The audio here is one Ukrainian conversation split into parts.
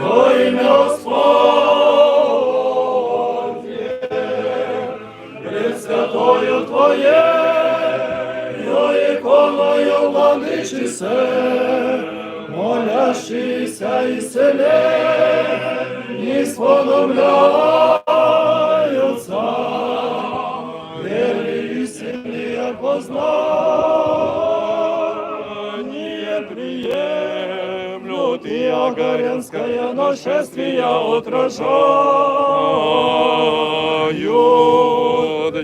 во ім'я Господнє, пред святою Твоєю іконою владичисе, молящийся і селені сподобляються, веры истинные познание и Агаренское нашествие отражают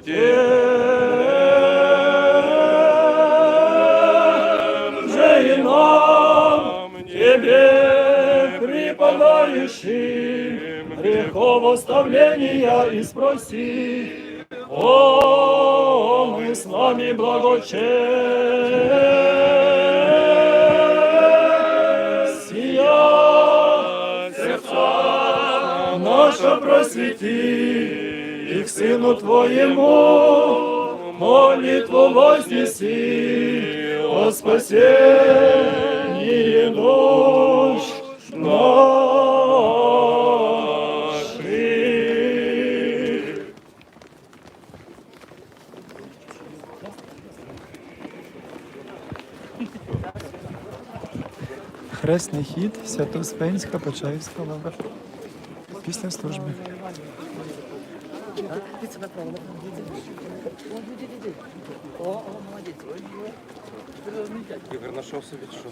тем же и нам, Тебе преподающим грехов оставления и спроси, о, мы с вами благочестия, наша просвети, и к Сыну Твоему молитву вознеси о спасении душ наших. Хресний хід Святоуспенська Почаївська лава. Після служби. Ігор знайшов собі що?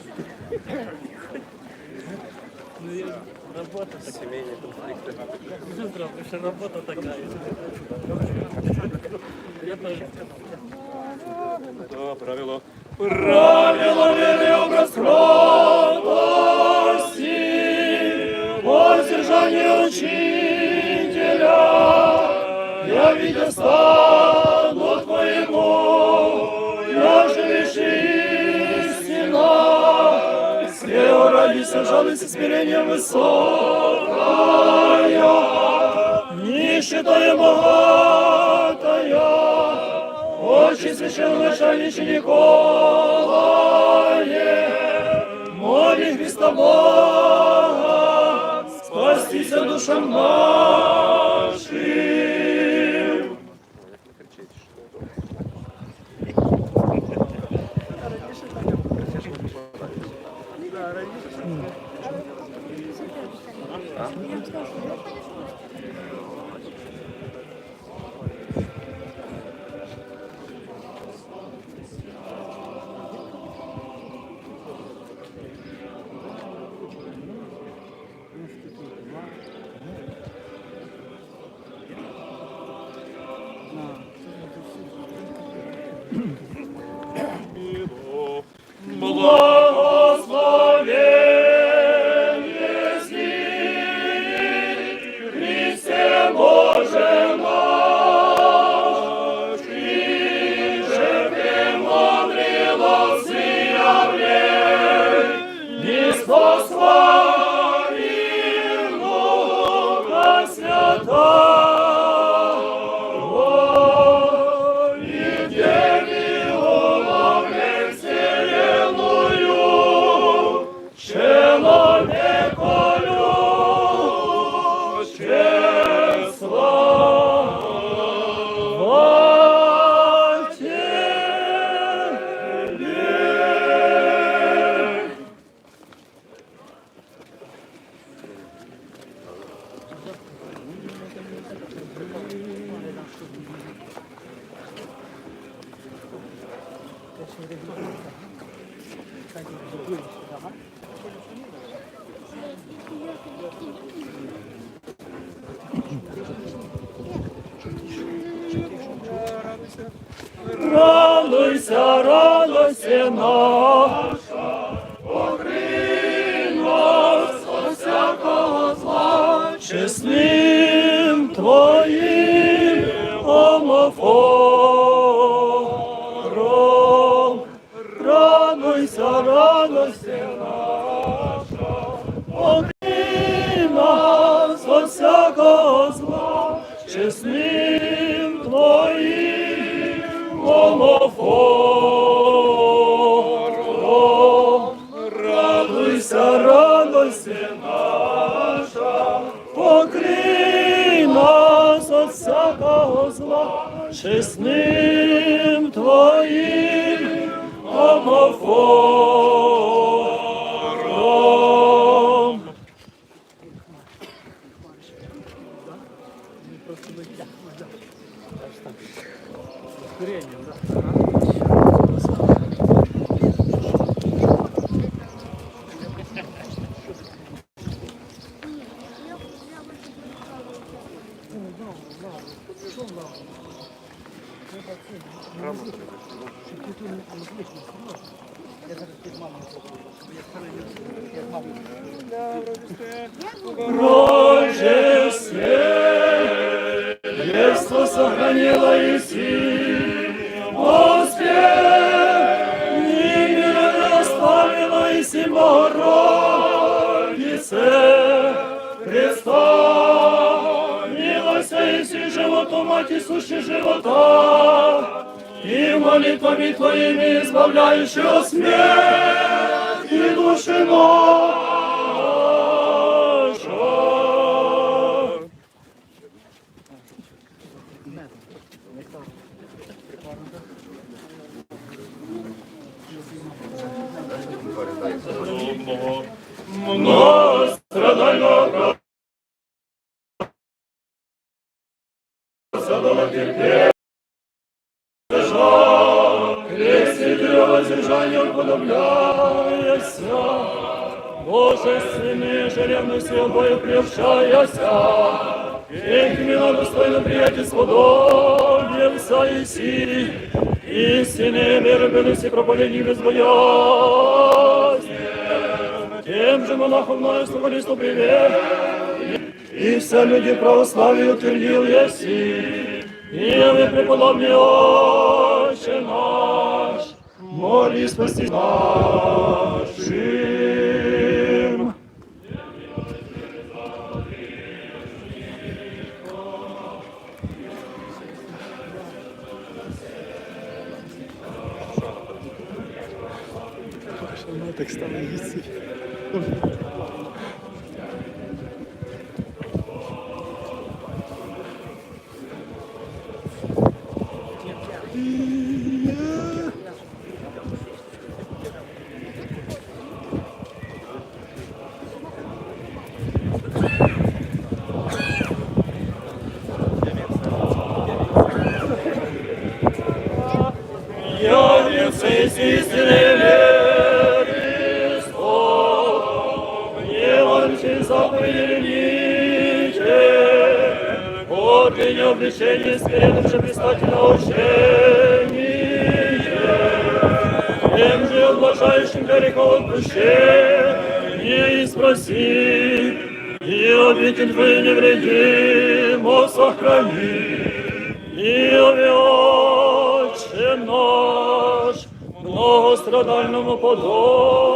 Сімейні конфлікти. Работа такая. То правило. Правило Смирение высокая, нищета богатая, Очи священноначальниче Николае, моли Христа Бога, спастися душам нашим. Благословен Радуйся, радуйся наша, нас от всякого зла, чесним Твоїм омофором. Радуйся, радуйся наша, всякого зла, чесним твоїм, омофом. Детство сохранило и Господи, не оставила и Богородице, Христа, милося и си животу, Мать сущи живота, и молитвами Твоими избавляющего смерть и души наша. задала терпение, Крестителю воздержанию уподобляяся, Боже, сыны, жеребности обоих приобщаяся, и к мило достойно приятие сподобился и си, истины веры белыси проповедник без боязни, тем же монахом мною слухалисту привет, и все люди православие утвердил еси, и вы преподобный Отче наш, моли спасти нашим. Так стала їсти. Явится из истины веры Христов, Евангелие заповедниче, Подлинное обличение смиренным же предстательно учение, Тем же облажающим грехов отпущение и спроси, и обитель невредимо сохрани. И Отче наш, многострадальному подобный.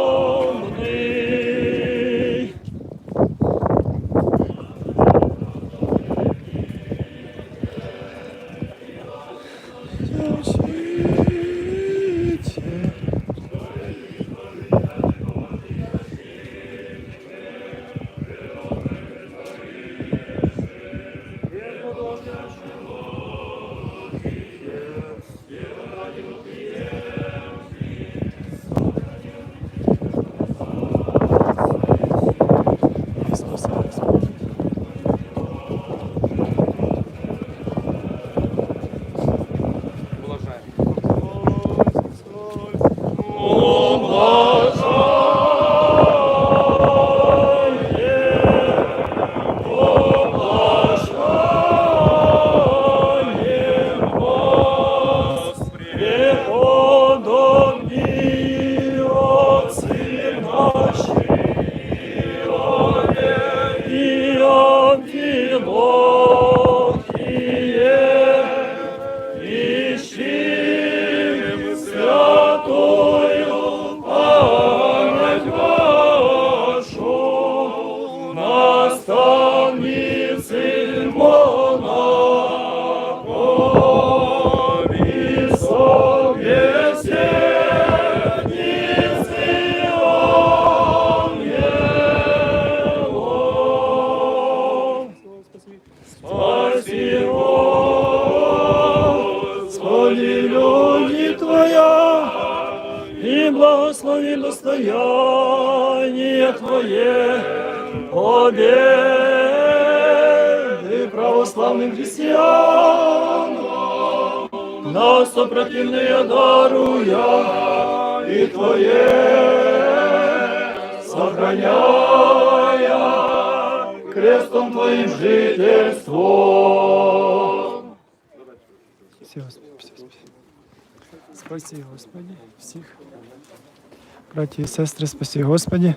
воле, люди Твоя, и благослови достояние Твое, победы православным христианам, нас сопротивные даруя, и Твое сохраняя крестом Твоим жительством. Все, Спаси, Господи, всіх. Браті і сестри, спаси, Господи.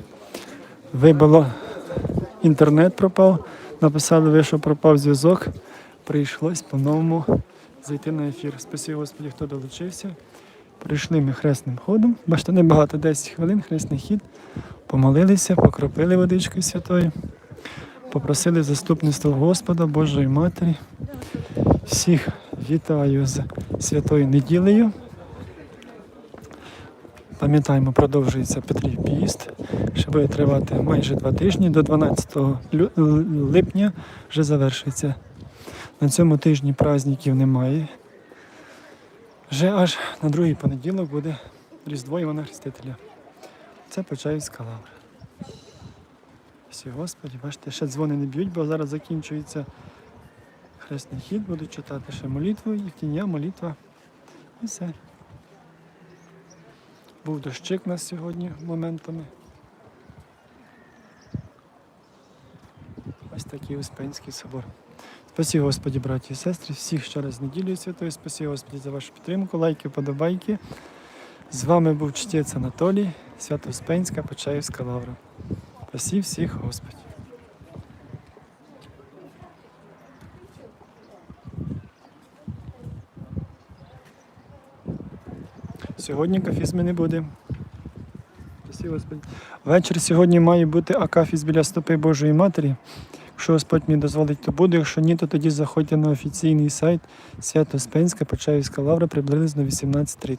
Вибило, інтернет пропав. Написали ви, що пропав зв'язок. Прийшлось по-новому зайти на ефір. Спаси, Господи, хто долучився. Прийшли ми хресним ходом. Бачите, небагато 10 хвилин, хресний хід. Помолилися, покропили водичкою святою, попросили заступництво Господа, Божої Матері. Всіх вітаю з святою неділею. Пам'ятаємо, продовжується Петрів піст, що буде тривати майже два тижні, до 12 липня вже завершується. На цьому тижні праздників немає. Вже аж на другий понеділок буде Різдво Івана Хрестителя. Це Почаївська лавра. Всі Господі, бачите, ще дзвони не б'ють, бо зараз закінчується хресний хід, буду читати ще молитву, Євтінія, молитва. І все. Був дощик у нас сьогодні моментами. Ось такий Успенський собор. Спасі Господі, браті і сестри, всіх ще раз неділю святою. Спасі Господі за вашу підтримку, лайки, подобайки. З вами був чтець Анатолій, Свято-Успенська, Почаївська лавра. Спасі всіх Господі. Сьогодні кафізми не буде. Вечір сьогодні має бути акафіс біля стопи Божої Матері. Якщо Господь мені дозволить, то буде. Якщо ні, то тоді заходьте на офіційний сайт Свято-Спенська Почаївська лавра приблизно 18.30.